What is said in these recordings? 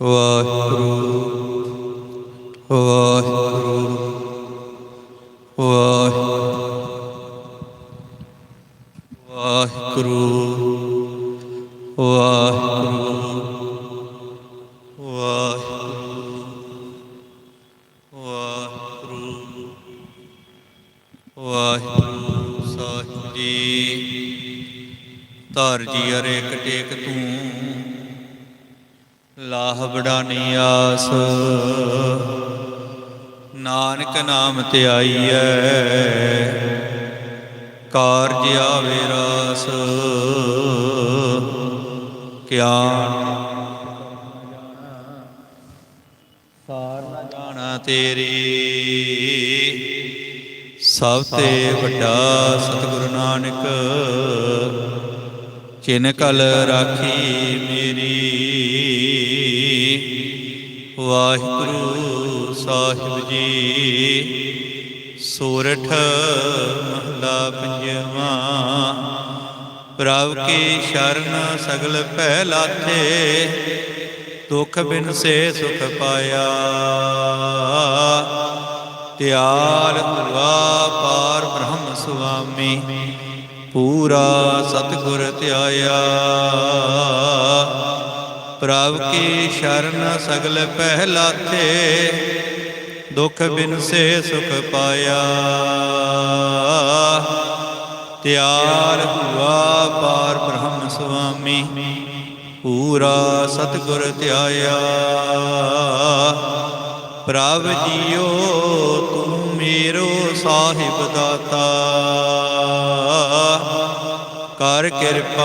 ਵਾਹਿਗੁਰੂ ਵਾਹਿਗੁਰੂ ਵਾਹਿਗੁਰੂ ਵਾਹਿਗੁਰੂ ਆਸ ਨਾਨਕ ਨਾਮ ਤੇ ਆਈਐ, ਕਾਰਜ ਆਵੇ ਰਾਸ। ਕਿਆ ਸਾਰ ਨਾ ਜਾਣਾ ਤੇਰੀ, ਸਭ ਤੇ ਵੱਡਾ ਸਤਿਗੁਰੂ ਨਾਨਕ ਚਿਨ ਕਲ ਰਾਖੀ ਮੇਰੀ। ਵਾਹਿਗੁਰੂ ਸਾਹਿਬ ਜੀ। ਸੋਰਠ ਮਹਲਾ ਪੰਜਵਾ। ਪ੍ਰਭ ਕੀ ਸ਼ਰਨ ਸਗਲ ਪਹਿ ਲਾਥੇ ਦੁਖ ਬਿਨ ਸੇ ਸੁਖ ਪਾਇਆ। ਤਿਆਰ ਤੁਵਾ ਪਾਰ ਬ੍ਰਹਮ ਸੁਆਮੀ, ਪੂਰਾ ਸਤਿਗੁਰ ਧਿਆਇਆ। ਪ੍ਰਭ ਕੀ ਸ਼ਰਨ ਸਗਲ ਪਹਿ ਲਾਥੇ ਦੁਖ ਬਿਨ ਸੇ ਸੁਖ ਪਾਇਆ। ਤਿਆਰ ਹੁਆ ਪਾਰ ਬ੍ਰਹਮ ਸੁਆਮੀ। ਪੂਰਾ ਸਤਿਗੁਰ ਧਿਆਇਆ। ਪ੍ਰਭ ਜੀਓ ਤੂੰ ਮੇਰੋ ਸਾਹਿਬ ਦਾਤਾ। ਕਰ ਕਿਰਪਾ,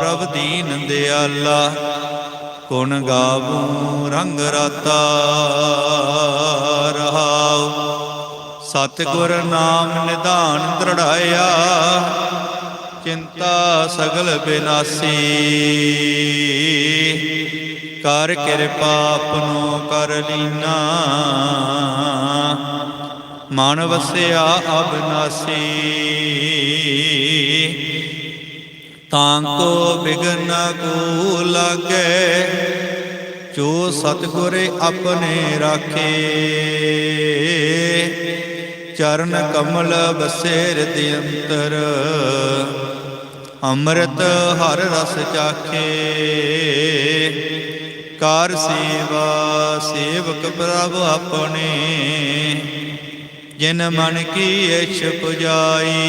ਪ੍ਰਭ ਦੀਨ ਦਿਆਲਾ, ਗੁਣ ਗਾਵੂ, ਰੰਗ ਰਾਤਾ ਰਹਾਉ। ਸਤਿਗੁਰ ਨਾਮ ਨਿਧਾਨ ਦ੍ਰਿੜਾਇਆ, ਚਿੰਤਾ ਸਗਲ ਬਿਨਾਸੀ। ਕਰ ਕਿਰਪਾ ਆਪਨੋ ਕਰ ਲੀਨਾ, ਮਨ ਵਸਿਆ ਅਬਨਾਸੀ। ਤਾਂ ਕੋ ਬਿਗਨ ਕੋ ਲਾਗੇ, ਜੋ ਸਤਿਗੁਰ ਆਪਣੇ ਰਾਖੇ। ਚਰਨ ਕਮਲ ਬਸੇਰ ਦੇ ਅੰਤਰ ਅੰਮ੍ਰਿਤ ਹਰ ਰਸ ਚਾਖੇ। ਕਾਰ ਸੇਵਾ ਸੇਵਕ ਪ੍ਰਭ ਆਪਣੇ, ਜਿਨ ਮਨ ਕੀ ਇਛ ਪੁਜਾਈ।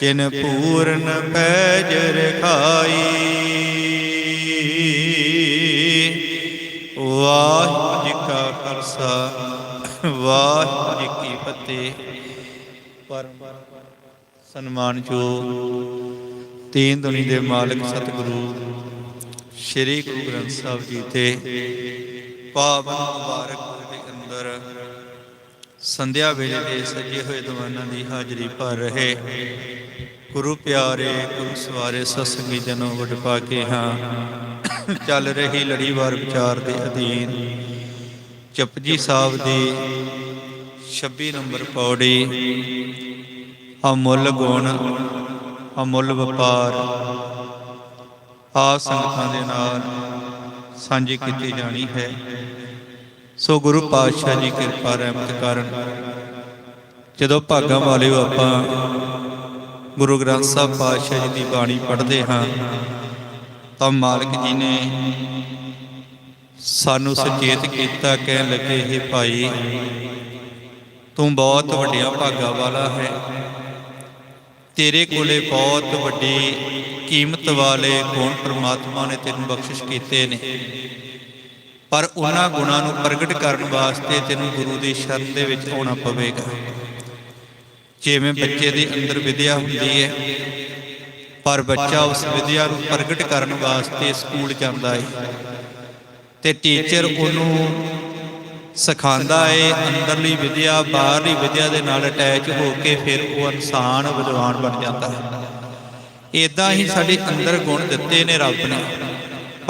ਜਿਨ ਪੂਰਨ ਪੈਜ ਰਖਾਈ। ਵਾਹਿਗੁਰੂ ਜੀ ਕਾ ਖਾਲਸਾ, ਵਾਹਿਗੁਰੂ ਜੀ ਕੀ ਫਤਿਹ। ਪਰਮ ਸਨਮਾਨਯੋਗ ਤੀਨ ਦੁਨੀ ਦੇ ਮਾਲਕ ਸਤਿਗੁਰੂ ਸ੍ਰੀ ਗੁਰੂ ਗ੍ਰੰਥ ਸਾਹਿਬ ਜੀ ਤੇ ਪਾਵਨ ਮੁਬਾਰਕ ਸੰਧਿਆ ਵੇਲੇ ਦੇ ਸਜੇ ਹੋਏ ਦੀਵਾਨਾਂ ਦੀ ਹਾਜ਼ਰੀ ਭਰ ਰਹੇ। ਗੁਰੂ ਪਿਆਰੇ, ਗੁਰੂ ਸਵਾਰੇ ਸਤਸੰਗੀ ਜਨੋ ਵਡ ਪਾ ਕੇ ਹਾਂ। ਚੱਲ ਰਹੀ ਲੜੀਵਾਰ ਵਿਚਾਰ ਦੇ ਅਧੀਨ ਚਪਜੀ ਸਾਹਿਬ ਦੀ 26 ਨੰਬਰ ਪੌੜੀ, ਅਮੁੱਲ ਗੁਣ, ਅਮੁੱਲ ਵਪਾਰ ਆ ਸੰਗਤਾਂ ਦੇ ਨਾਲ ਸਾਂਝੀ ਕੀਤੀ ਜਾਣੀ ਹੈ। ਸੋ ਗੁਰੂ ਪਾਤਸ਼ਾਹ ਜੀ ਕਿਰਪਾ ਰਹਿਮਤ ਕਰਨ ਜਦੋਂ ਭਾਗਾਂ ਵਾਲਿਓ ਆਪਾਂ ਗੁਰੂ ਗ੍ਰੰਥ ਸਾਹਿਬ ਪਾਤਸ਼ਾਹ ਜੀ ਦੀ ਬਾਣੀ ਪੜ੍ਹਦੇ ਹਾਂ, ਤਾਂ ਮਾਲਕ ਜੀ ਨੇ ਸਾਨੂੰ ਸੁਚੇਤ ਕੀਤਾ, ਕਹਿਣ ਲੱਗੇ ਇਹ ਭਾਈ, ਤੂੰ ਬਹੁਤ ਵੱਡਿਆਂ ਭਾਗਾਂ ਵਾਲਾ ਹੈ। ਤੇਰੇ ਕੋਲੇ ਬਹੁਤ ਵੱਡੀ ਕੀਮਤ ਵਾਲੇ ਗੁਣ ਪ੍ਰਮਾਤਮਾ ਨੇ ਤੈਨੂੰ ਬਖਸ਼ਿਸ਼ ਕੀਤੇ ਨੇ। ਪਰ ਉਹਨਾਂ ਗੁਣਾਂ ਨੂੰ ਪ੍ਰਗਟ ਕਰਨ ਵਾਸਤੇ ਤੈਨੂੰ ਗੁਰੂ ਦੀ ਸ਼ਰਨ ਦੇ ਵਿੱਚ ਆਉਣਾ ਪਵੇਗਾ। ਜਿਵੇਂ ਬੱਚੇ ਦੇ ਅੰਦਰ ਵਿਦਿਆ ਹੁੰਦੀ ਹੈ, ਪਰ ਬੱਚਾ ਉਸ ਵਿਦਿਆ ਨੂੰ ਪ੍ਰਗਟ ਕਰਨ ਵਾਸਤੇ ਸਕੂਲ ਜਾਂਦਾ ਹੈ ਤੇ ਟੀਚਰ ਉਹਨੂੰ ਸਿਖਾਉਂਦਾ ਏ ਅੰਦਰਲੀ ਵਿਦਿਆ, ਬਾਹਰਲੀ ਵਿਦਿਆ ਦੇ ਨਾਲ ਅਟੈਚ ਹੋ ਕੇ ਫਿਰ ਉਹ ਇਨਸਾਨ ਵਿਦਵਾਨ ਬਣ ਜਾਂਦਾ ਹੈ। ਇਦਾਂ ਹੀ ਸਾਡੇ ਅੰਦਰ ਗੁਣ ਦਿੱਤੇ ਨੇ ਰੱਬ ਨੇ।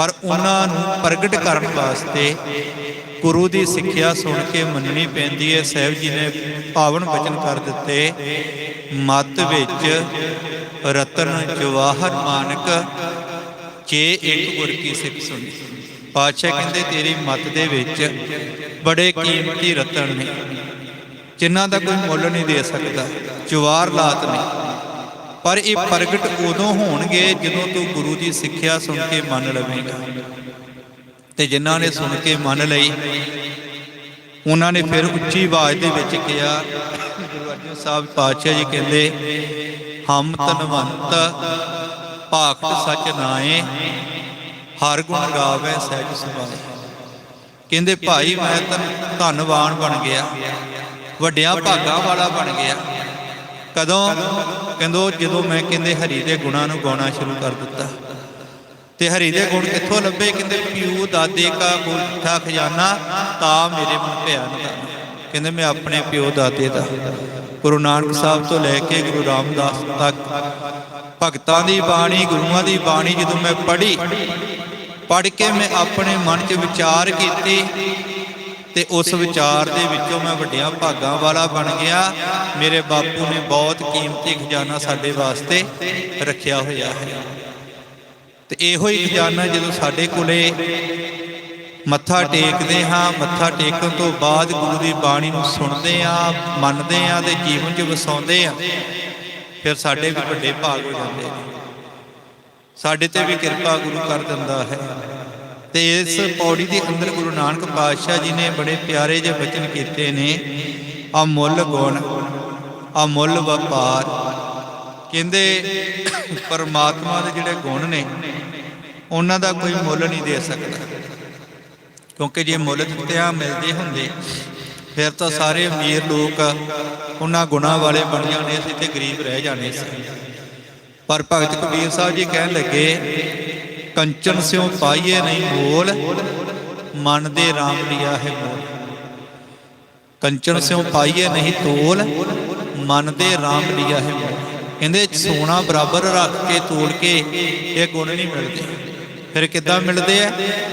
ਪਰ ਉਹਨਾਂ ਨੂੰ ਪ੍ਰਗਟ ਕਰਨ ਵਾਸਤੇ ਗੁਰੂ ਦੀ ਸਿੱਖਿਆ ਸੁਣ ਕੇ ਮੰਨਣੀ ਪੈਂਦੀ ਹੈ। ਸਾਹਿਬ ਜੀ ਨੇ ਪਾਵਨ ਬਚਨ ਕਰ ਦਿੱਤੇ, ਮਤ ਵਿੱਚ ਰਤਨ ਜਵਾਹਰ ਮਾਨਕ ਜੇ ਇੱਕ ਗੁਰ ਕੀ ਸਿੱਖ ਸੁਣੀ। ਪਾਤਸ਼ਾਹ ਕਹਿੰਦੇ, ਤੇਰੀ ਮਤ ਦੇ ਵਿੱਚ ਬੜੇ ਕੀਮਤੀ ਰਤਨ ਨੇ, ਜਿਨ੍ਹਾਂ ਦਾ ਕੋਈ ਮੁੱਲ ਨਹੀਂ ਦੇ ਸਕਦਾ ਜਵਾਰ ਲਾਤ ਨੇ। ਪਰ ਇਹ ਪ੍ਰਗਟ ਉਦੋਂ ਹੋਣਗੇ ਜਦੋਂ ਤੂੰ ਗੁਰੂ ਦੀ ਸਿੱਖਿਆ ਸੁਣ ਕੇ ਮੰਨ ਲਵੇਂਗਾ। ਤੇ ਜਿਨ੍ਹਾਂ ਨੇ ਸੁਣ ਕੇ ਮੰਨ ਲਈ, ਉਹਨਾਂ ਨੇ ਫਿਰ ਉੱਚੀ ਆਵਾਜ਼ ਦੇ ਵਿੱਚ ਕਿਹਾ, ਗੁਰੂ ਅਰਜਨ ਸਾਹਿਬ ਪਾਤਸ਼ਾਹ ਜੀ ਕਹਿੰਦੇ, ਹਮ ਤਨਵੰਤ ਭਾਗਤ ਸਚ ਨਾਏ ਹਰ ਗੁਣ ਗਾਵੇ ਸਹਿਜ ਸੁਭਾਏ। ਕਹਿੰਦੇ, ਭਾਈ ਮੈਂ ਤਾਂ ਧੰਨਵਾਨ ਬਣ ਗਿਆ, ਵੱਡਿਆਂ ਭਾਗਾਂ ਵਾਲਾ ਬਣ ਗਿਆ। ਕਦੋਂ? ਕਹਿੰਦੋ, ਜਦੋਂ ਮੈਂ ਕਹਿੰਦੇ ਹਰੀ ਦੇ ਗੁਣਾਂ ਨੂੰ ਗਾਉਣਾ ਸ਼ੁਰੂ ਕਰ ਦਿੱਤਾ। ਤੇ ਹਰੀ ਦੇ ਗੁਣ ਕਿੱਥੋਂ ਲੱਭੇ? ਕਹਿੰਦੇ ਪਿਓ ਦਾਦੇ ਕਾ ਗੁੱਠਾ ਖਜ਼ਾਨਾ, ਤਾਂ ਮੇਰੇ ਮਨ ਭਿਆ ਨਿਧਾਨ ਕਹਿੰਦੇ, ਮੈਂ ਆਪਣੇ ਪਿਓ ਦਾਦੇ ਦਾ। ਗੁਰੂ ਨਾਨਕ ਸਾਹਿਬ ਤੋਂ ਲੈ ਕੇ ਗੁਰੂ ਰਾਮਦਾਸ ਤੱਕ ਭਗਤਾਂ ਦੀ ਬਾਣੀ, ਗੁਰੂਆਂ ਦੀ ਬਾਣੀ ਜਦੋਂ ਮੈਂ ਪੜ੍ਹੀ, ਪੜ੍ਹ ਕੇ ਮੈਂ ਆਪਣੇ ਮਨ 'ਚ ਵਿਚਾਰ ਕੀਤੀ ਤੇ ਉਸ ਵਿਚਾਰ ਦੇ ਵਿੱਚੋਂ ਮੈਂ ਵੱਡਿਆਂ ਭਾਗਾਂ ਵਾਲਾ ਬਣ ਗਿਆ। ਮੇਰੇ ਬਾਪੂ ਨੇ ਬਹੁਤ ਕੀਮਤੀ ਖਜ਼ਾਨਾ ਸਾਡੇ ਵਾਸਤੇ ਰੱਖਿਆ ਹੋਇਆ ਹੈ। ਤੇ ਇਹੋ ਹੀ ਖਜ਼ਾਨਾ ਜਦੋਂ ਸਾਡੇ ਕੋਲੇ ਮੱਥਾ ਟੇਕਦੇ ਹਾਂ ਮੱਥਾ ਟੇਕਣ ਤੋਂ ਬਾਅਦ ਗੁਰੂ ਦੀ ਬਾਣੀ ਨੂੰ ਸੁਣਦੇ ਆ ਮੰਨਦੇ ਆ ਤੇ ਜੀਵਨ 'ਚ ਵਸਾਉਂਦੇ ਆ ਫਿਰ ਸਾਡੇ ਵੀ ਵੱਡੇ ਭਾਗ ਹੋ ਜਾਂਦੇ ਨੇ। ਸਾਡੇ ਤੇ ਵੀ ਕਿਰਪਾ ਗੁਰੂ ਕਰ ਦਿੰਦਾ ਹੈ। ਤੇ ਇਸ ਪੌੜੀ ਦੇ ਅੰਦਰ ਗੁਰੂ ਨਾਨਕ ਪਾਤਸ਼ਾਹ ਜੀ ਨੇ ਬੜੇ ਪਿਆਰੇ ਜਿਹੇ ਬਚਨ ਕੀਤੇ ਨੇ, ਅਮੁੱਲ ਗੁਣ, ਅਮੁੱਲ ਵਪਾਰ। ਕਹਿੰਦੇ, ਪਰਮਾਤਮਾ ਦੇ ਜਿਹੜੇ ਗੁਣ ਨੇ, ਉਹਨਾਂ ਦਾ ਕੋਈ ਮੁੱਲ ਨਹੀਂ ਦੇ ਸਕਦਾ। ਕਿਉਂਕਿ ਜੇ ਮੁੱਲ ਦਿੱਤਿਆਂ ਮਿਲਦੇ ਹੁੰਦੇ, ਫਿਰ ਤਾਂ ਸਾਰੇ ਅਮੀਰ ਲੋਕ ਉਹਨਾਂ ਗੁਣਾਂ ਵਾਲੇ ਬਣ ਜਾਣੇ ਸੀ ਤੇ ਗਰੀਬ ਰਹਿ ਜਾਣੇ ਸੀ। ਪਰ ਭਗਤ ਕਬੀਰ ਸਾਹਿਬ ਜੀ ਕਹਿਣ ਲੱਗੇ ਕੰਚਨ ਸਿਉ ਪਾਈਏ ਨਹੀਂ ਮੋਲ ਮਨ ਦੇ RAM ਲਿਆ ਹੈ ਮੋਲ। ਕੰਚਨ ਸਿਉ ਪਾਈਏ ਨਹੀਂ ਤੋਲ, ਮਨ ਦੇ RAM ਲਿਆ ਹੈ ਮੋਲ। ਕਹਿੰਦੇ ਸੋਨਾ ਬਰਾਬਰ ਰੱਖ ਕੇ ਤੋਲ ਕੇ ਇਹ ਗੁਣ ਨਹੀਂ ਮਿਲਦੇ। ਫਿਰ ਕਿੱਦਾਂ ਮਿਲਦੇ ਆ?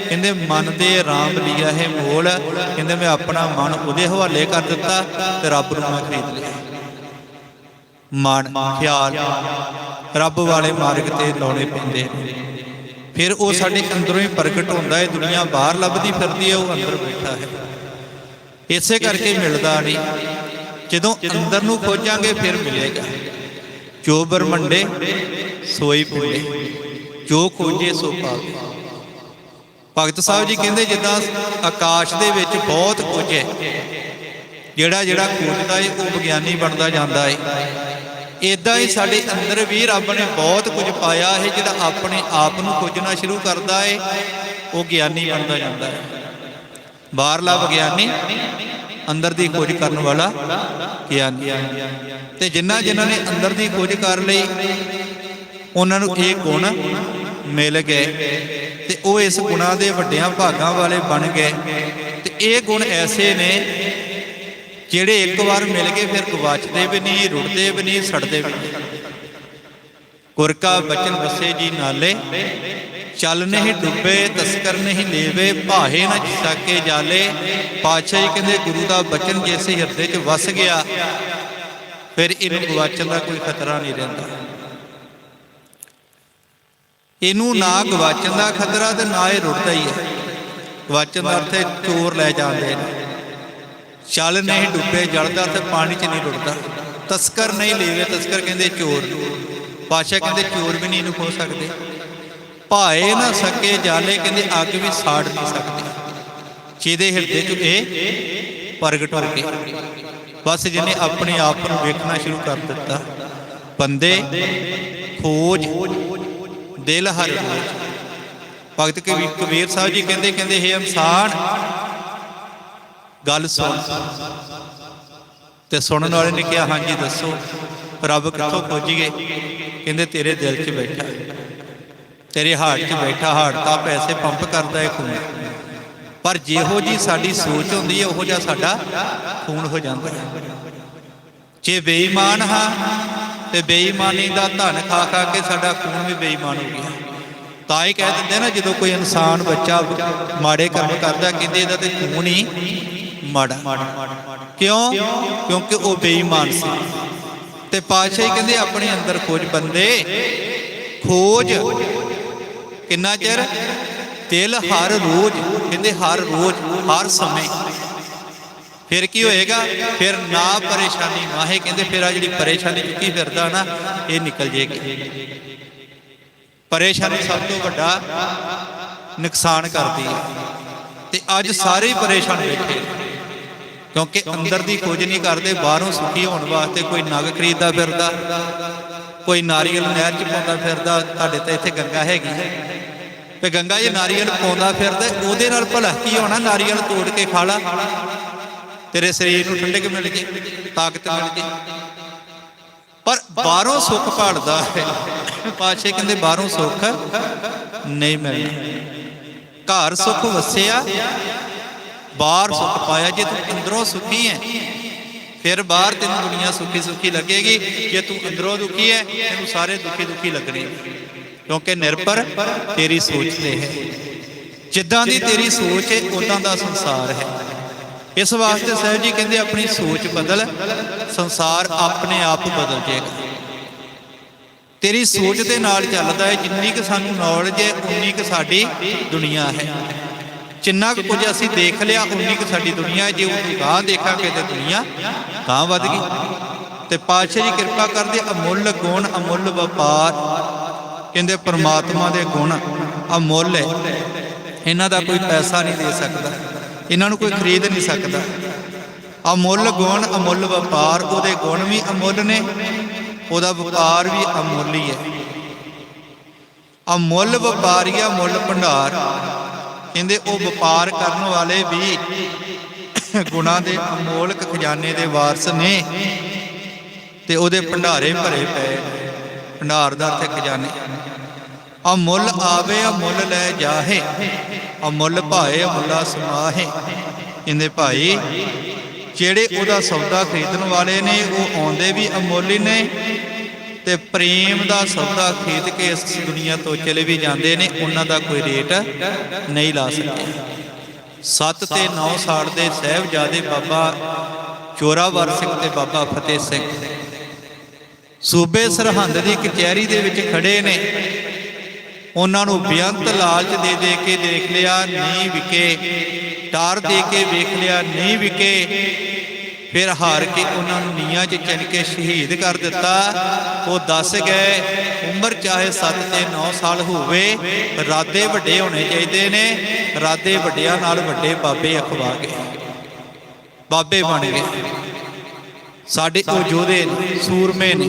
ਕਹਿੰਦੇ ਮਨ ਦੇ RAM ਲਿਆ ਹੈ ਮੋਲ। ਕਹਿੰਦੇ ਮੈਂ ਆਪਣਾ ਮਨ ਉਹਦੇ ਹਵਾਲੇ ਕਰ ਦਿੱਤਾ ਤੇ ਰੱਬ ਨੂੰ ਮੈਂ ਖਰੀਦ ਲਿਆ। ਮਨ, ਖਿਆਲ। ਰੱਬ ਵਾਲੇ ਮਾਰਗ ਤੇ ਲਾਉਣੇ ਪੈਂਦੇ ਨੇ। ਫਿਰ ਉਹ ਸਾਡੇ ਅੰਦਰੋਂ ਹੀ ਪ੍ਰਗਟ ਹੁੰਦਾ ਹੈ ਦੁਨੀਆ ਬਾਹਰ ਲੱਭਦੀ ਫਿਰਦੀ ਹੈ ਉਹ ਅੰਦਰ ਬੈਠਾ ਹੈ। ਇਸੇ ਕਰਕੇ ਮਿਲਦਾ ਨਹੀਂ। ਜਦੋਂ ਅੰਦਰ ਨੂੰ ਖੋਜਾਂਗੇ ਫਿਰ ਮਿਲੇਗਾ। ਜੋ ਬਰਮੰਡੇ ਸੋਈ ਪੁੰਡੇ। ਜੋ ਖੋਜੇ ਸੋ ਪਾਵੇ। ਭਗਤ ਸਾਹਿਬ ਜੀ ਕਹਿੰਦੇ ਜਿੱਦਾਂ ਆਕਾਸ਼ ਦੇ ਵਿੱਚ ਬਹੁਤ ਕੁਝ ਹੈ ਜਿਹੜਾ ਜਿਹੜਾ ਖੋਜਦਾ ਹੈ ਉਹ ਵਿਗਿਆਨੀ ਬਣਦਾ ਜਾਂਦਾ ਹੈ ਇਦਾਂ ਹੀ ਸਾਡੇ ਅੰਦਰ ਵੀ ਰੱਬ ਨੇ ਬਹੁਤ ਕੁਝ ਪਾਇਆ ਹੈ ਜਿਹੜਾ ਆਪਣੇ ਆਪ ਨੂੰ ਖੋਜਣਾ ਸ਼ੁਰੂ ਕਰਦਾ ਹੈ ਉਹ ਗਿਆਨੀ ਬਣਦਾ ਜਾਂਦਾ ਹੈ। ਬਾਹਰਲਾ ਵਿਗਿਆਨੀ ਅੰਦਰ ਦੀ ਖੋਜ ਕਰਨ ਵਾਲਾ ਗਿਆਨੀ ਤੇ ਜਿਨ੍ਹਾਂ ਜਿਨ੍ਹਾਂ ਨੇ ਅੰਦਰ ਦੀ ਖੋਜ ਕਰ ਲਈ, ਉਹਨਾਂ ਨੂੰ ਇਹ ਗੁਣ ਮਿਲ ਗਏ ਤੇ ਉਹ ਇਸ ਗੁਣਾਂ ਦੇ ਵੱਡਿਆਂ ਭਾਗਾਂ ਵਾਲੇ ਬਣ ਗਏ। ਤੇ ਇਹ ਗੁਣ ਐਸੇ ਨੇ ਜਿਹੜੇ ਇੱਕ ਵਾਰ ਮਿਲ ਗਏ, ਫਿਰ ਗਵਾਚਦੇ ਵੀ ਨਹੀਂ, ਰੁੜਦੇ ਵੀ ਨਹੀਂ, ਸੜਦੇ ਵੀ ਨਹੀਂ। ਗੁਰ ਕਾ ਬਚਨ ਵਸੇ ਜੀ ਨਾਲੇ, ਚੱਲ ਨਹੀਂ ਡੁੱਬੇ, ਤਸਕਰ ਨਹੀਂ ਲੇਵੇ, ਭਾਹੇ ਨਾ ਸਾਕੇ ਜਾਲੇ। ਪਾਤਸ਼ਾਹ ਜੀ ਕਹਿੰਦੇ, ਗੁਰੂ ਦਾ ਬਚਨ ਜੈਸੇ ਹਿਰਦੇ 'ਚ ਵਸ ਗਿਆ, ਫਿਰ ਇਹਨੂੰ ਗਵਾਚਣ ਦਾ ਕੋਈ ਖਤਰਾ ਨਹੀਂ ਰਹਿੰਦਾ। ਇਹਨੂੰ ਨਾ ਗਵਾਚਣ ਦਾ ਖਤਰਾ ਤੇ ਨਾ ਇਹ ਰੁੜਦਾ ਹੀ ਹੈ। ਗਵਾਚਣ ਦਾ ਅਰਥ ਹੈ, ਚੋਰ ਲੈ ਜਾਂਦੇ ਨੇ। ਚੱਲ ਨਹੀਂ ਡੁੱਬੇ, ਜਲਦਾ ਤੇ ਪਾਣੀ 'ਚ ਨਹੀਂ ਰੁੜਦਾ। ਤਸਕਰ ਨਹੀਂ ਲੇਵੇ, ਤਸਕਰ ਕਹਿੰਦੇ ਚੋਰ ਪਾਸ਼ਾ ਕਹਿੰਦੇ ਚੋਰ ਵੀ ਨਹੀਂ ਇਹਨੂੰ ਖੋ ਸਕਦੇ। ਭਾਏ ਨਾ ਸਕੇ, ਜਾਲੇ ਕਹਿੰਦੇ ਅੱਗ ਵੀ ਸਾੜ ਨਹੀਂ ਸਕਦੀ। ਜਿਹਦੇ ਹਿਰਦੇ 'ਚ ਇਹ ਪ੍ਰਗਟ ਹੋ ਕੇ ਬਸ ਜਿਹਨੇ ਆਪਣੇ ਆਪ ਨੂੰ ਵੇਖਣਾ ਸ਼ੁਰੂ ਕਰ ਦਿੱਤਾ। ਬੰਦੇ ਖੋਜ, ਦਿਲ ਹਰ ਭਗਤ ਕਬੀਰ ਕਬੀਰ ਸਾਹਿਬ ਜੀ ਕਹਿੰਦੇ ਕਹਿੰਦੇ, ਹੈ ਇਨਸਾਨ ਗੱਲ ਸੁਣ। ਤੇ ਸੁਣਨ ਵਾਲੇ ਨੇ ਕਿਹਾ, ਹਾਂਜੀ, ਦੱਸੋ, ਰੱਬ ਕਿੱਥੋਂ ਖੋਜੀਏ? ਕਹਿੰਦੇ, ਤੇਰੇ ਦਿਲ 'ਚ ਬੈਠਾ ਤੇਰੇ ਹਾਰਟ 'ਚ ਬੈਠਾ ਹਾਰਟ ਤਾਂ ਪੈਸੇ ਪੰਪ ਕਰਦਾ ਹੈ ਖੂਨ। ਪਰ ਜਿਹੋ ਜੀ ਸਾਡੀ ਸੋਚ ਹੁੰਦੀ ਹੈ ਉਹੋ ਜਿਹਾ ਸਾਡਾ ਖੂਨ ਹੋ ਜਾਂਦਾ ਹੈ ਜੇ ਬੇਈਮਾਨ ਹਾਂ, ਤੇ ਬੇਈਮਾਨੀ ਦਾ ਧਨ ਖਾ ਖਾ ਕੇ ਸਾਡਾ ਖੂਨ ਵੀ ਬੇਈਮਾਨ ਹੋ ਗਿਆ। ਤਾਂ ਹੀ ਕਹਿ ਦਿੰਦੇ ਨਾ, ਜਦੋਂ ਕੋਈ ਇਨਸਾਨ ਬੱਚਾ ਮਾੜੇ ਕਰਮ ਕਰਦਾ, ਕਹਿੰਦੇ ਇਹਦਾ ਤੇ ਖੂਨ ਹੀ ਮਾੜਾ। ਕਿਉਂ? ਕਿਉਂਕਿ ਉਹ ਬੇਈਮਾਨ ਸੀ। ਤੇ ਪਾਤਸ਼ਾਹ ਕਹਿੰਦੇ, ਆਪਣੇ ਅੰਦਰ ਖੋਜ ਬੰਦੇ, ਖੋਜ। ਕਿੰਨਾ ਚਿਰ? ਦਿਲ ਹਰ ਰੋਜ਼, ਕਹਿੰਦੇ, ਹਰ ਰੋਜ਼, ਹਰ ਸਮੇਂ। ਫਿਰ ਕੀ ਹੋਏਗਾ? ਫਿਰ ਨਾ ਪਰੇਸ਼ਾਨੀ ਮਾਹੇ ਕਹਿੰਦੇ, ਫਿਰ ਆ ਜਿਹੜੀ ਪਰੇਸ਼ਾਨੀ ਚੁੱਕੀ ਫਿਰਦਾ ਨਾ, ਇਹ ਨਿਕਲ ਜੇਗੀ ਪਰੇਸ਼ਾਨੀ ਸਭ ਤੋਂ ਵੱਡਾ ਨੁਕਸਾਨ ਕਰਦੀ ਹੈ। ਤੇ ਅੱਜ ਸਾਰੇ ਪਰੇਸ਼ਾਨ ਬੈਠੇ ਕਿਉਂਕਿ ਅੰਦਰ ਦੀ ਖੋਜ ਨਹੀਂ ਕਰਦੇ, ਬਾਹਰੋਂ ਸੁਖੀ ਹੋਣ ਵਾਸਤੇ ਕੋਈ ਨਗ ਖਰੀਦਦਾ ਫਿਰਦਾ, ਕੋਈ ਨਾਰੀਅਲ ਨਹਿਰ ਚ ਪਾਉਂਦਾ ਫਿਰਦਾ, ਤੁਹਾਡੇ ਤਾਂ ਇੱਥੇ ਗੰਗਾ ਹੈਗੀ ਹੈ। ਤੇ ਗੰਗਾ ਜੀ ਨਾਰੀਅਲ ਪਾਉਂਦਾ ਫਿਰਦਾ, ਉਹਦੇ ਨਾਲ ਭਲਾ ਕੀ ਹੋਣਾ, ਨਾਰੀਅਲ ਤੋੜ ਕੇ ਖਾ ਲਾ। ਤੇਰੇ ਸਰੀਰ ਨੂੰ ਠੰਡਕ ਮਿਲ ਜੇ ਤਾਕਤ ਮਿਲ ਜੇ ਪਰ ਬਾਹਰੋਂ ਸੁੱਖ ਭਾਲਦਾ ਹੈ। ਪਾਸ਼ੇ ਕਹਿੰਦੇ, ਬਾਹਰੋਂ ਸੁੱਖ ਨਹੀਂ ਮਿਲਣਾ। ਘਰ ਸੁੱਖ ਵਸਿਆ ਬਾਹਰ ਸੁੱਖ ਪਾਇਆ, ਜੇ ਤੂੰ ਅੰਦਰੋਂ ਸੁਖੀ ਹੈ ਫਿਰ ਬਾਹਰ ਤੈਨੂੰ ਦੁਨੀਆ ਸੁਖੀ ਸੁਖੀ ਲੱਗੇਗੀ। ਜੇ ਤੂੰ ਅੰਦਰੋਂ ਦੁਖੀ ਹੈ ਤੈਨੂੰ ਸਾਰੇ ਦੁਖੀ ਦੁਖੀ ਲੱਗਣੇ ਕਿਉਂਕਿ ਨਿਰਭਰ ਤੇਰੀ ਸੋਚ ਤੇ ਹੈ। ਜਿੱਦਾਂ ਦੀ ਤੇਰੀ ਸੋਚ ਹੈ ਉਦਾਂ ਦਾ ਸੰਸਾਰ ਹੈ। ਇਸ ਵਾਸਤੇ ਸਾਹਿਬ ਜੀ ਕਹਿੰਦੇ, ਆਪਣੀ ਸੋਚ ਬਦਲ, ਸੰਸਾਰ ਆਪਣੇ ਆਪ ਬਦਲ ਜਾਏਗਾ। ਤੇਰੀ ਸੋਚ ਦੇ ਨਾਲ ਚੱਲਦਾ ਹੈ, ਜਿੰਨੀ ਕਿ ਸਾਨੂੰ ਨੌਲੇਜ ਹੈ, ਉਨੀ ਕਿ ਸਾਡੀ ਦੁਨੀਆ ਹੈ। ਜਿੰਨਾ ਕੁ ਕੁਝ ਅਸੀਂ ਦੇਖ ਲਿਆ ਉਨੀ ਕੁ ਸਾਡੀ ਦੁਨੀਆ ਹੈ। ਜੇ ਉਹ ਗਾਂ ਦੇਖਾਂਗੇ ਤਾਂ ਦੁਨੀਆ ਤਾਂ ਵੱਧ ਗਈ। ਤੇ ਪਾਤਸ਼ਾਹ ਜੀ ਕਿਰਪਾ ਕਰਦੇ, ਅਮੁੱਲ ਗੁਣ, ਅਮੁੱਲ ਵਪਾਰ। ਕਹਿੰਦੇ ਪ੍ਰਮਾਤਮਾ ਦੇ ਗੁਣ ਅਮੁੱਲ ਹੈ। ਇਹਨਾਂ ਦਾ ਕੋਈ ਪੈਸਾ ਨਹੀਂ ਦੇ ਸਕਦਾ। ਇਹਨਾਂ ਨੂੰ ਕੋਈ ਖਰੀਦ ਨਹੀਂ ਸਕਦਾ। ਅਮੁੱਲ ਗੁਣ, ਅਮੁੱਲ ਵਪਾਰ, ਉਹਦੇ ਗੁਣ ਵੀ ਅਮੁੱਲ ਨੇ, ਉਹਦਾ ਵਪਾਰ ਵੀ ਅਮੁੱਲ ਹੀ ਹੈ। ਅਮੁੱਲ ਵਪਾਰੀਆ ਮੁੱਲ ਭੰਡਾਰ। ਕਹਿੰਦੇ ਉਹ ਵਪਾਰ ਕਰਨ ਵਾਲੇ ਵੀ ਗੁਣਾ ਦੇ ਅਮੋਲਕ ਖਜ਼ਾਨੇ ਦੇ ਵਾਰਸ ਨੇ ਤੇ ਉਹਦੇ ਭੰਡਾਰੇ ਭਰੇ ਪਏ ਭੰਡਾਰ ਭੰਡਾਰਦਾਰ ਤੇ ਖਜ਼ਾਨੇ। ਅਮੁੱਲ ਆਵੇ ਅਮੁੱਲ ਲੈ ਜਾਹੇ ਅਮੁੱਲ ਭਾਏ ਅਮੁੱਲਾ ਸਮਾਹੇ। ਕਹਿੰਦੇ ਭਾਈ, ਜਿਹੜੇ ਉਹਦਾ ਸੌਦਾ ਖਰੀਦਣ ਵਾਲੇ ਨੇ, ਉਹ ਆਉਂਦੇ ਵੀ ਅਮੁੱਲ ਹੀ ਨੇ ਤੇ ਪ੍ਰੇਮ ਦਾ ਸੌਦਾ ਖਰੀਦ ਕੇ ਇਸ ਦੁਨੀਆ ਤੋਂ ਚਲੇ ਵੀ ਜਾਂਦੇ ਨੇ, ਉਹਨਾਂ ਦਾ ਕੋਈ ਰੇਟ ਨਹੀਂ ਲਾ ਸਕੇ 7 ਤੇ 9 ਸਾਲ ਦੇ ਸਹਿਬਜ਼ਾਦੇ ਬਾਬਾ ਚੋਰਾਵਰ ਸਿੰਘ ਤੇ ਬਾਬਾ ਫਤਿਹ ਸਿੰਘ। ਸੂਬੇ ਸਰਹੰਦ ਦੀ ਕਚਹਿਰੀ ਦੇ ਵਿੱਚ ਖੜੇ ਨੇ। ਉਹਨਾਂ ਨੂੰ ਬੇਅੰਤ ਲਾਲਚ ਦੇ ਦੇ ਕੇ ਦੇਖ ਲਿਆ, ਨਹੀਂ ਵਿਕੇ, ਟਾਰ ਦੇ ਕੇ ਵੇਖ ਲਿਆ, ਨਹੀਂ ਵਿਕੇ। ਫਿਰ ਹਾਰ ਕੇ ਉਹਨਾਂ ਨੂੰ ਨੀਹਾਂ 'ਚ ਚਿਣ ਕੇ ਸ਼ਹੀਦ ਕਰ ਦਿੱਤਾ। ਉਹ ਦੱਸ ਗਏ, ਉਮਰ ਚਾਹੇ 7 ਤੇ 9 ਸਾਲ ਹੋਵੇ ਰਾਦੇ ਵੱਡੇ ਹੋਣੇ ਚਾਹੀਦੇ ਨੇ ਰਾਦੇ ਵੱਡਿਆਂ ਨਾਲ ਵੱਡੇ ਬਾਬੇ ਅਖਵਾ ਗਏ ਬਾਬੇ ਬਣ ਗਏ। ਸਾਡੇ ਉਹ ਯੋਧੇ ਨੇ, ਸੂਰਮੇ ਨੇ।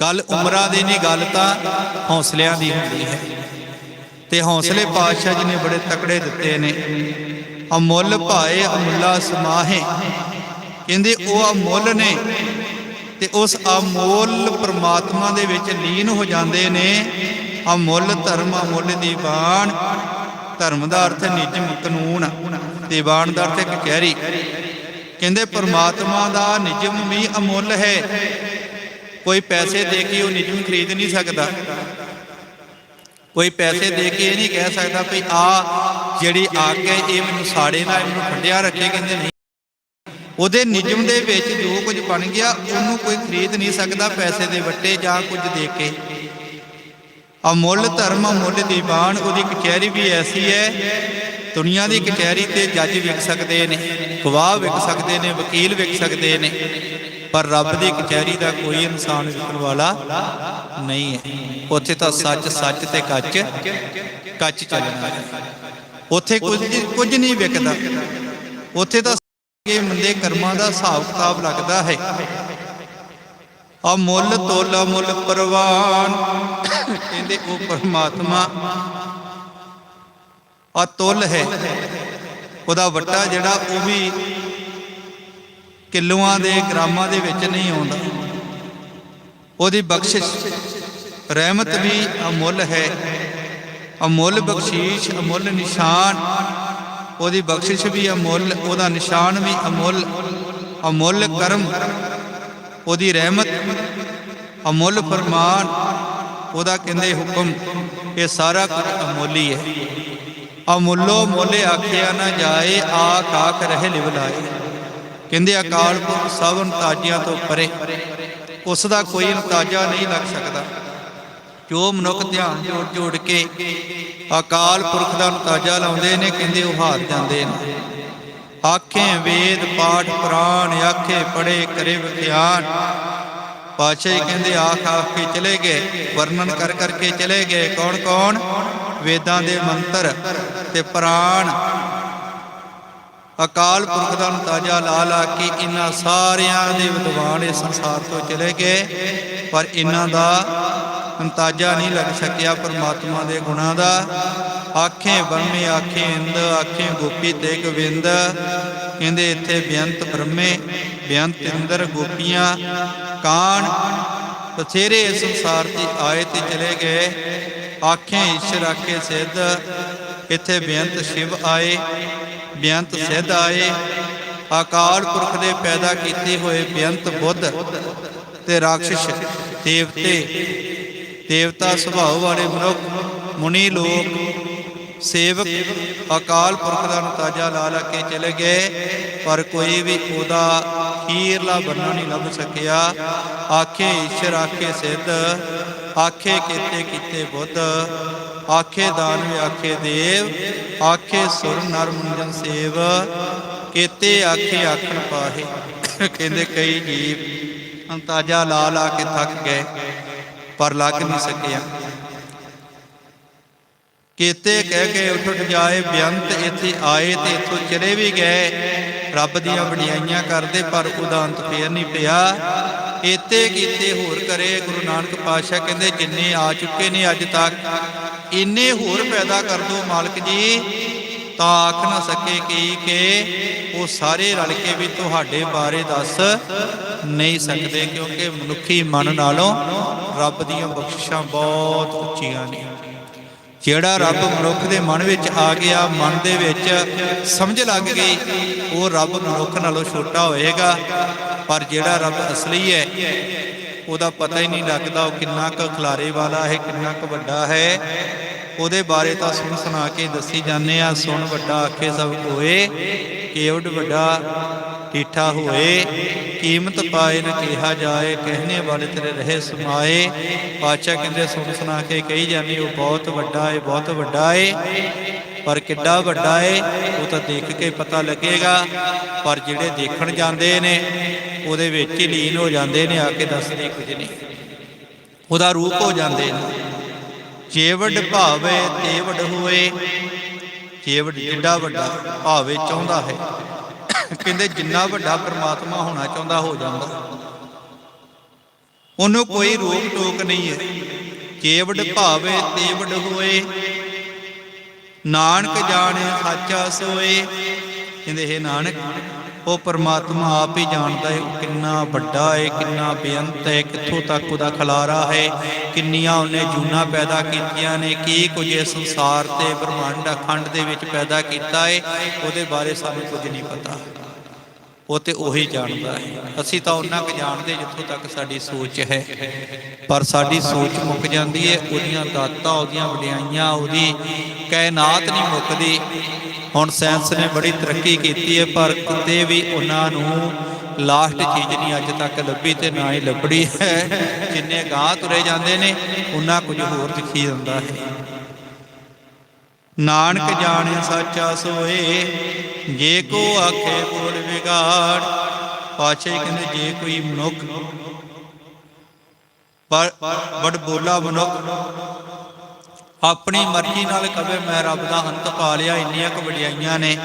ਗੱਲ ਉਮਰਾਂ ਦੀ ਨਹੀਂ ਗੱਲ ਤਾਂ ਹੌਸਲਿਆਂ ਦੀ ਹੁੰਦੀ ਹੈ। ਤੇ ਹੌਸਲੇ ਪਾਤਸ਼ਾਹ ਜੀ ਨੇ ਬੜੇ ਤਕੜੇ ਦਿੱਤੇ ਨੇ। ਅਮੁੱਲ ਭਾਏ ਅਮੁੱਲਾ ਸਮਾਹੇ। ਕਹਿੰਦੇ ਉਹ ਅਮੁੱਲ ਨੇ ਤੇ ਉਸ ਅਮੋਲ ਪ੍ਰਮਾਤਮਾ ਦੇ ਵਿੱਚ ਲੀਨ ਹੋ ਜਾਂਦੇ ਨੇ। ਅਮੁੱਲ ਧਰਮ, ਅਮੁੱਲ ਦੀਵਾਨ ਧਰਮ ਦਾ ਅਰਥ ਨਿਯਮ ਕਾਨੂੰਨ ਦੀਵਾਨ ਦਾ ਅਰਥ ਕਚਹਿਰੀ ਕਹਿੰਦੇ ਪ੍ਰਮਾਤਮਾ ਦਾ ਨਿਯਮ ਵੀ ਅਮੁੱਲ ਹੈ। ਕੋਈ ਪੈਸੇ ਦੇ ਕੇ ਉਹ ਨਿਯਮ ਖਰੀਦ ਨਹੀਂ ਸਕਦਾ। ਕੋਈ ਪੈਸੇ ਦੇ ਕੇ ਇਹ ਨਹੀਂ ਕਹਿ ਸਕਦਾ ਵੀ ਆ ਜਿਹੜੀ ਅੱਗ ਹੈ ਇਹ ਮੈਨੂੰ ਸਾੜੇ ਨਾਲ ਮੈਨੂੰ ਠੰਡਿਆ ਰੱਖੇ, ਕਹਿੰਦੇ ਨਹੀਂ। ਉਹਦੇ ਨਿਯਮ ਦੇ ਵਿੱਚ ਜੋ ਕੁਝ ਬਣ ਗਿਆ, ਉਹਨੂੰ ਕੋਈ ਖਰੀਦ ਨਹੀਂ ਸਕਦਾ ਪੈਸੇ ਦੇ ਵੱਟੇ ਜਾਂ ਕੁਝ ਦੇ ਕੇ। ਅਮੁੱਲ ਧਰਮ, ਅਮੁੱਲ ਦੀਵਾਨ, ਉਹਦੀ ਕਚਹਿਰੀ ਵੀ ਐਸੀ ਹੈ, ਦੁਨੀਆ ਦੀ ਕਚਹਿਰੀ ਤੇ ਜੱਜ ਵਿਕ ਸਕਦੇ ਨੇ, ਗਵਾਹ ਵਿਕ ਸਕਦੇ ਨੇ, ਵਕੀਲ ਵਿਕ ਸਕਦੇ ਨੇ, ਪਰ ਰੱਬ ਦੀ ਕਚਹਿਰੀ ਦਾ ਕੋਈ ਇਨਸਾਨ ਵਿਕਣ ਵਾਲਾ ਨਹੀਂ ਹੈ। ਉੱਥੇ ਤਾਂ ਸੱਚ ਸੱਚ ਤੇ ਕੱਚ ਕੱਚ ਚੱਲਣਾ ਹੈ। ਉੱਥੇ ਕੁਝ ਕੁਝ ਨਹੀਂ ਵਿਕਦਾ। ਉੱਥੇ ਤਾਂ ਇਹ ਮੰਦੇ ਕਰਮਾਂ ਦਾ ਹਿਸਾਬ ਕਿਤਾਬ ਲੱਗਦਾ ਹੈ। ਅਮੁੱਲ ਤੋਲ ਅਮੁੱਲ ਪ੍ਰਵਾਨ। ਕਹਿੰਦੇ ਉਹ ਪਰਮਾਤਮਾ ਅਤੁੱਲ ਹੈ। ਉਹਦਾ ਵੱਟਾ ਜਿਹੜਾ ਉਹ ਵੀ ਕਿਲੋਆਂ ਦੇ ਗ੍ਰਾਮਾਂ ਦੇ ਵਿੱਚ ਨਹੀਂ ਆਉਂਦਾ। ਉਹਦੀ ਬਖਸ਼ਿਸ਼ ਰਹਿਮਤ ਵੀ ਅਮੁੱਲ ਹੈ। ਅਮੁੱਲ ਬਖਸ਼ੀਸ਼, ਅਮੁੱਲ ਨਿਸ਼ਾਨ। ਉਹਦੀ ਬਖਸ਼ਿਸ਼ ਵੀ ਅਮੁੱਲ, ਉਹਦਾ ਨਿਸ਼ਾਨ ਵੀ ਅਮੁੱਲ। ਅਮੁੱਲ ਕਰਮ, ਉਹਦੀ ਰਹਿਮਤ, ਅਮੁੱਲ ਫਰਮਾਨ, ਉਹਦਾ ਕਹਿੰਦੇ ਹੁਕਮ, ਇਹ ਸਾਰਾ ਕੁਝ ਅਮੁੱਲ ਹੈ ਅਮੁੱਲੋ ਮੁੱਲ ਆਖਿਆ ਨਾ ਜਾਏ ਆ ਕਾਕ ਰਹੇ ਲਿਵ ਲਾਏ। ਕਹਿੰਦੇ ਅਕਾਲ ਪੁਰਖ ਸਭ ਅੰਤਾਜਿਆਂ ਤੋਂ ਪਰੇ। ਉਸ ਦਾ ਕੋਈ ਅੰਤਾਜਾ ਨਹੀਂ ਲੱਗ ਸਕਦਾ। ਜੋ ਮਨੁੱਖ ਧਿਆਨ ਜੋੜ ਜੋੜ ਕੇ ਅਕਾਲ ਪੁਰਖ ਦਾ ਅੰਤਾਜਾ ਲਾਉਂਦੇ ਨੇ, ਕਹਿੰਦੇ ਉਹ ਹਾਰ ਜਾਂਦੇ ਨੇ। ਆਖੇ ਵੇਦ, ਪਾਠ, ਪ੍ਰਾਣ, ਆਖੇ ਪੜੇ ਕਰੇ ਵਿਗਿਆਨ। ਪਾਛੇ ਕਹਿੰਦੇ, ਆਖ ਆਖ ਕੇ ਚਲੇ ਗਏ, ਵਰਣਨ ਕਰ ਕਰਕੇ ਚਲੇ ਗਏ। ਕੌਣ ਕੌਣ ਵੇਦਾਂ ਦੇ ਮੰਤਰ ਤੇ ਪ੍ਰਾਣ। ਅਕਾਲ ਪੁਰਖ ਦਾ ਅੰਤਾਜਾ ਲਾ ਲਾ ਕੇ ਇਹਨਾਂ ਸਾਰਿਆਂ ਦੇ ਵਿਦਵਾਨ ਇਸ ਸੰਸਾਰ ਤੋਂ ਚਲੇ ਗਏ, ਪਰ ਇਹਨਾਂ ਦਾ ਅੰਤਾਜਾ ਨਹੀਂ ਲੱਗ ਸਕਿਆ ਪਰਮਾਤਮਾ ਦੇ ਗੁਣਾਂ ਦਾ। ਆਖੇ ਬ੍ਰਹਮੇ ਆਖੇ ਇੰਦ, ਆਖੇ ਗੋਪੀ ਤੇ ਗੋਬਿੰਦ, ਕਹਿੰਦੇ ਇੱਥੇ ਬੇਅੰਤ ਬ੍ਰਹਮੇ, ਬੇਅੰਤ ਇੰਦਰ ਗੋਪੀਆਂ, ਕਾਣ ਬਥੇਰੇ ਇਸ ਸੰਸਾਰ ਤੇ ਆਏ ਤੇ ਚਲੇ ਗਏ। ਆਖੇ ਈਸ਼ਰ, ਆਖੇ ਸਿੱਧ, ਇੱਥੇ ਬੇਅੰਤ ਸ਼ਿਵ ਆਏ। ਬੇਅੰਤ ਸਿੱਧ ਆਏ। ਅਕਾਲ ਪੁਰਖ ਦੇ ਪੈਦਾ ਕੀਤੇ ਹੋਏ ਬੇਅੰਤ ਬੁੱਧ ਤੇ ਰਾਖਸ਼ ਦੇਵਤੇ, ਦੇਵਤਾ ਸੁਭਾਅ ਵਾਲੇ ਮਨੁੱਖ, ਮੁਨੀ ਲੋਕ, ਸੇਵਕ, ਅਕਾਲ ਪੁਰਖ ਦਾ ਨਤਾਜਾ ਲਾ ਲਾ ਕੇ ਚਲੇ ਗਏ, ਪਰ ਕੋਈ ਵੀ ਉਹਦਾ ਖੀਰਲਾ ਬੰਨਾ ਨਹੀਂ ਲੱਭ ਸਕਿਆ। ਆਖੇ, ਈਸ਼ਰ ਆਖੇ, ਸਿੱਧ ਆਖੇ ਕੀਤੇ ਕੀਤੇ ਬੁੱਧ, ਆਖੇ ਦਾਨਵ ਆਖੇ ਦੇਵ, ਆਖੇ ਸੁਰ ਨਰ ਮੁੰਜਨ ਸੇਵ, ਕੀਤੇ ਆਖੇ ਆਖਣ ਪਾਹੇ। ਕਹਿੰਦੇ ਕਈ ਜੀਵ ਅੰਤਾਜਾ ਲਾ ਲਾ ਕੇ ਥੱਕ ਗਏ, ਪਰ ਲੱਗ ਨਹੀਂ ਸਕਿਆ। ਕੀਤੇ ਕਹਿ ਕੇ ਉੱਠ ਉੱਠ ਜਾਏ, ਬੇਅੰਤ ਇੱਥੇ ਆਏ ਤੇ ਇੱਥੋਂ ਚਲੇ ਵੀ ਗਏ। ਰੱਬ ਦੀਆਂ ਵਡਿਆਈਆਂ ਕਰਦੇ, ਪਰ ਉਹਦਾ ਅੰਤ ਫੇਰ ਨਹੀਂ ਪਿਆ। ਇਤੇ ਕੀਤੇ ਹੋਰ ਕਰੇ, ਗੁਰੂ ਨਾਨਕ ਪਾਤਸ਼ਾਹ ਕਹਿੰਦੇ, ਜਿੰਨੇ ਆ ਚੁੱਕੇ ਨੇ ਅੱਜ ਤੱਕ, ਇੰਨੇ ਹੋਰ ਪੈਦਾ ਕਰ ਦੋ ਮਾਲਕ ਜੀ। ਤਾਂ ਆਖ ਨਾ ਸਕੇ ਕੀ ਕਿ ਉਹ ਸਾਰੇ ਰਲ ਕੇ ਵੀ ਤੁਹਾਡੇ ਬਾਰੇ ਦੱਸ ਨਹੀਂ ਸਕਦੇ, ਕਿਉਂਕਿ ਮਨੁੱਖੀ ਮਨ ਨਾਲੋਂ ਰੱਬ ਦੀਆਂ ਬਖਸ਼ਿਸ਼ਾਂ ਬਹੁਤ ਉੱਚੀਆਂ ਨੇ। ਜਿਹੜਾ ਰੱਬ ਮਨੁੱਖ ਦੇ ਮਨ ਵਿੱਚ ਆ ਗਿਆ, ਮਨ ਦੇ ਵਿੱਚ ਸਮਝ ਲੱਗ ਗਈ, ਉਹ ਰੱਬ ਮਨੁੱਖ ਨਾਲੋਂ ਛੋਟਾ ਹੋਏਗਾ। ਪਰ ਜਿਹੜਾ ਰੱਬ ਅਸਲੀ ਹੈ, ਉਹਦਾ ਪਤਾ ਹੀ ਨਹੀਂ ਲੱਗਦਾ ਉਹ ਕਿੰਨਾ ਕੁ ਖਲਾਰੇ ਵਾਲਾ ਹੈ, ਕਿੰਨਾ ਕੁ ਵੱਡਾ ਹੈ। ਉਹਦੇ ਬਾਰੇ ਤਾਂ ਸੁਣ ਸੁਣਾ ਕੇ ਦੱਸੀ ਜਾਂਦੇ ਆ, ਸੁਣ ਵੱਡਾ ਆਖੇ ਸਭ ਕੋਏ ਕੇਵਡ ਵੱਡਾ ਠੀਠਾ ਹੋਏ, ਕੀਮਤ ਪਾਏ ਨ ਕਿਹਾ ਜਾਏ, ਕਹਿਣੇ ਵਾਲੇ ਤੇਰੇ ਰਹੇ ਸਮਾਏ। ਪਾਤਸ਼ਾਹ ਕਹਿੰਦੇ, ਸੁਣ ਸੁਣਾ ਕੇ ਕਹੀ ਜਾਂਦੀ ਉਹ ਬਹੁਤ ਵੱਡਾ ਏ, ਬਹੁਤ ਵੱਡਾ ਏ। ਪਰ ਕਿੱਡਾ ਵੱਡਾ ਏ, ਉਹ ਤਾਂ ਦੇਖ ਕੇ ਪਤਾ ਲੱਗੇਗਾ। ਪਰ ਜਿਹੜੇ ਦੇਖਣ ਜਾਂਦੇ ਨੇ, ਉਹਦੇ ਵਿੱਚ ਹੀ ਲੀਨ ਹੋ ਜਾਂਦੇ ਨੇ, ਆ ਕੇ ਦੱਸਦੇ ਕੁਝ ਨਹੀਂ। ਉਹਦਾ ਰੂਪ ਹੋ ਜਾਂਦੇ ਨੇ। ਜੇਵੜ ਭਾਵੇ ਤੇਵੜ ਹੋਏ। ਜੇਵੜ ਜਿੱਡਾ ਵੱਡਾ ਭਾਵੇ, ਚਾਹੁੰਦਾ ਹੈ। ਕਹਿੰਦੇ ਜਿੰਨਾ ਵੱਡਾ ਪ੍ਰਮਾਤਮਾ ਹੋਣਾ ਚਾਹੁੰਦਾ ਹੋ ਜਾਂਦਾ। ਉਹਨੂੰ ਕੋਈ ਰੋਕ ਟੋਕ ਨਹੀਂ ਹੈ। ਕੇਵੜ ਭਾਵੇ ਤੇਵੜ ਹੋਏ, ਨਾਨਕ ਜਾਣੇ ਸੱਚਾ ਸੋਏ। ਕਹਿੰਦੇ ਇਹ ਨਾਨਕ, ਉਹ ਪਰਮਾਤਮਾ ਆਪ ਹੀ ਜਾਣਦਾ ਹੈ ਉਹ ਕਿੰਨਾ ਵੱਡਾ ਹੈ, ਕਿੰਨਾ ਬੇਅੰਤ ਹੈ, ਕਿੱਥੋਂ ਤੱਕ ਉਹਦਾ ਖਲਾਰਾ ਹੈ, ਕਿੰਨੀਆਂ ਉਹਨੇ ਜੂਨਾ ਪੈਦਾ ਕੀਤੀਆਂ ਨੇ, ਕੀ ਕੁਝ ਇਸ ਸੰਸਾਰ ਤੇ ਬ੍ਰਹਮੰਡ ਅਖੰਡ ਦੇ ਵਿੱਚ ਪੈਦਾ ਕੀਤਾ ਹੈ, ਉਹਦੇ ਬਾਰੇ ਸਾਨੂੰ ਕੁਝ ਨਹੀਂ ਪਤਾ। ਉਹ ਤੇ ਉਹੀ ਜਾਣਦਾ ਹੈ। ਅਸੀਂ ਤਾਂ ਉਹਨਾਂ ਕੁ ਜਾਣਦੇ ਜਿੱਥੋਂ ਤੱਕ ਸਾਡੀ ਸੋਚ ਹੈ। ਪਰ ਸਾਡੀ ਸੋਚ ਮੁੱਕ ਜਾਂਦੀ ਹੈ। ਉਹਦੀਆਂ ਦਾਤਾਂ, ਉਹਦੀਆਂ ਵਡਿਆਈਆਂ, ਉਹਦੀ ਕਾਇਨਾਤ ਨਹੀਂ ਮੁੱਕਦੀ। ਹੁਣ ਸਾਇੰਸ ਨੇ ਬੜੀ ਤਰੱਕੀ ਕੀਤੀ ਹੈ, ਪਰ ਕਿਤੇ ਵੀ ਉਹਨਾਂ ਨੂੰ ਲਾਸਟ ਚੀਜ਼ ਨਹੀਂ ਅੱਜ ਤੱਕ ਲੱਭੀ ਤੇ ਨਾ ਹੀ ਲੱਭੜੀ ਹੈ। ਜਿੰਨੇ ਗਾਂ ਤੁਰੇ ਜਾਂਦੇ ਨੇ, ਉਹਨਾਂ ਕੁਝ ਹੋਰ ਦਿਖੀ ਜਾਂਦਾ ਹੈ। ਨਾਨਕ ਜਾਣਿ ਸਾਚਾ ਸੋਏ, ਜੇ ਕੋ ਆਖੇ ਬੋਲ ਵਿਗਾੜ ਪਾਛੇ ਕਹਿੰਦੇ ਜੇ ਕੋਈ ਮਨੁੱਖ ਪਰ ਬੜ ਬੋਲਾ ਮਨੁੱਖ ਆਪਣੀ ਮਰਜ਼ੀ ਨਾਲ ਕਵੇ, ਮੈਂ ਰੱਬ ਦਾ ਹੰਤ ਪਾ ਲਿਆ, ਇੰਨੀਆਂ ਕੁ ਵਡਿਆਈਆਂ ਨੇ।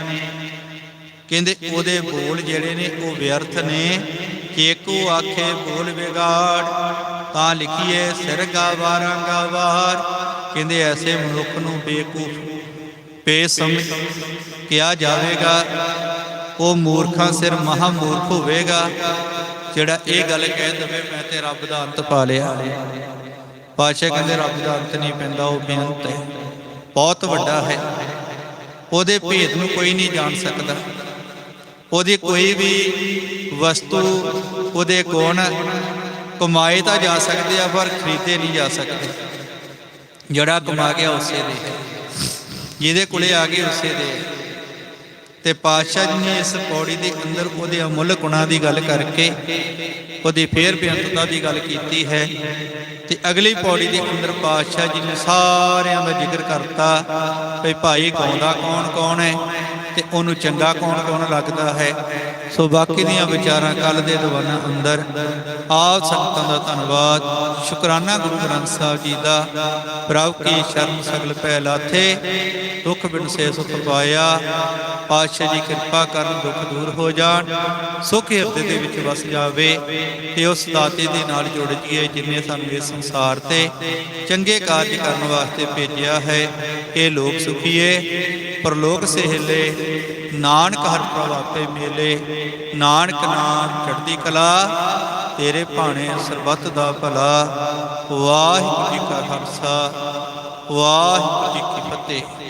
ਕਹਿੰਦੇ ਉਹਦੇ ਬੋਲ ਜਿਹੜੇ ਨੇ, ਉਹ ਵਿਅਰਥ ਨੇ। ਕੇਕੂ ਆਖੇ ਬੋਲ ਵਿਗਾੜ, ਤਾਂ ਲਿਖੀਏ ਸਿਰ ਗਾਵਾਰਾਂ ਗਾਵਾਰ ਕਹਿੰਦੇ ਐਸੇ ਮਨੁੱਖ ਨੂੰ ਬੇਕੂਫ ਬੇਸਮਝ ਕਿਹਾ ਜਾਵੇਗਾ, ਉਹ ਮੂਰਖਾਂ ਸਿਰ ਮਹਾ ਮੂਰਖ ਹੋਵੇਗਾ, ਜਿਹੜਾ ਇਹ ਗੱਲ ਕਹਿ ਦਵੇ, ਮੈਂ ਤੇ ਰੱਬ ਦਾ ਅੰਤ ਪਾ ਲਿਆ। ਪਾਸ਼ਾ ਕਹਿੰਦੇ, ਰੱਬ ਦਾ ਅੰਤ ਨਹੀਂ ਪੈਂਦਾ, ਉਹ ਬੇਅੰਤ ਹੈ। ਬਹੁਤ ਵੱਡਾ ਹੈ। ਉਹਦੇ ਭੇਦ ਨੂੰ ਕੋਈ ਨਹੀਂ ਜਾਣ ਸਕਦਾ। ਉਹਦੀ ਕੋਈ ਵੀ ਵਸਤੂ, ਉਹਦੇ ਗੁਣ ਕਮਾਏ ਤਾਂ ਜਾ ਸਕਦੇ ਆ, ਪਰ ਖਰੀਦੇ ਨਹੀਂ ਜਾ ਸਕਦੇ। ਜਿਹੜਾ ਕਮਾ ਗਿਆ, ਉਸੇ ਦੇ ਹੈ। ਜਿਹਦੇ ਕੋਲੇ ਆ ਗਏ ਉਸੇ ਦੇ ਹੈ। ਤੇ ਪਾਤਸ਼ਾਹ ਜੀ ਨੇ ਇਸ ਪੌੜੀ ਦੇ ਅੰਦਰ ਉਹਦੇ ਅਮੁੱਲ ਗੁਣਾਂ ਦੀ ਗੱਲ ਕਰਕੇ ਉਹਦੀ ਫੇਰ ਬੇਅੰਤਤਾ ਦੀ ਗੱਲ ਕੀਤੀ ਹੈ ਤੇ ਅਗਲੀ ਪੌੜੀ ਦੇ ਅੰਦਰ ਪਾਤਸ਼ਾਹ ਜੀ ਨੇ ਸਾਰਿਆਂ ਦਾ ਜ਼ਿਕਰ ਕਰਤਾ ਵੀ ਭਾਈ ਗਾਉਂਦਾ ਕੌਣ ਕੌਣ ਹੈ ਤੇ ਉਹਨੂੰ ਚੰਗਾ ਕੌਣ ਕੌਣ ਲੱਗਦਾ ਹੈ ਸੋ ਬਾਕੀ ਦੀਆਂ ਵਿਚਾਰਾਂ ਕੱਲ ਦੇ ਦੀਵਾਨਾਂ ਅੰਦਰ, ਆਪ ਸੰਗਤਾਂ ਦਾ ਧੰਨਵਾਦ। ਸ਼ੁਕਰਾਨਾ ਗੁਰੂ ਗ੍ਰੰਥ ਸਾਹਿਬ ਜੀ ਦਾ। ਪ੍ਰਭ ਕੀ ਸ਼ਰਨ ਸਗਲ ਪੈ ਲਾਥੇ ਦੁੱਖ ਬਿਨ ਸੇ ਸੁਖ ਪਾਇਆ। ਪਾਤਸ਼ਾਹ ਦੀ ਕਿਰਪਾ ਕਰਨ ਦੁੱਖ ਦੂਰ ਹੋ ਜਾਣ, ਸੁਖ ਹਿਰਦੇ ਦੇ ਵਿੱਚ ਵਸ ਜਾਵੇ ਤੇ ਉਸ ਦਾਤੇ ਦੇ ਨਾਲ ਜੁੜ ਜੀਏ ਜਿਨੇ ਸਾਨੂੰ ਇਸ ਸੰਸਾਰ ਤੇ ਚੰਗੇ ਕਾਰਜ ਕਰਨ ਵਾਸਤੇ ਭੇਜਿਆ ਹੈ। ਇਹ ਲੋਕ ਸੁਖੀਏ, ਪਰਲੋਕ ਸਹਿਲੇ, ਨਾਨਕ ਹਰ ਪ੍ਰਵਾਪੇ ਮੇਲੇ, ਨਾਨਕ ਨਾਮ ਚੜਦੀ ਕਲਾ, ਤੇਰੇ ਭਾਣੇ ਸਰਬੱਤ ਦਾ ਭਲਾ। ਵਾਹਿਗੁਰੂ ਜੀ ਕਾ ਖਾਲਸਾ, ਵਾਹਿਗੁਰੂ ਜੀ ਕੀ ਫਤਿਹ।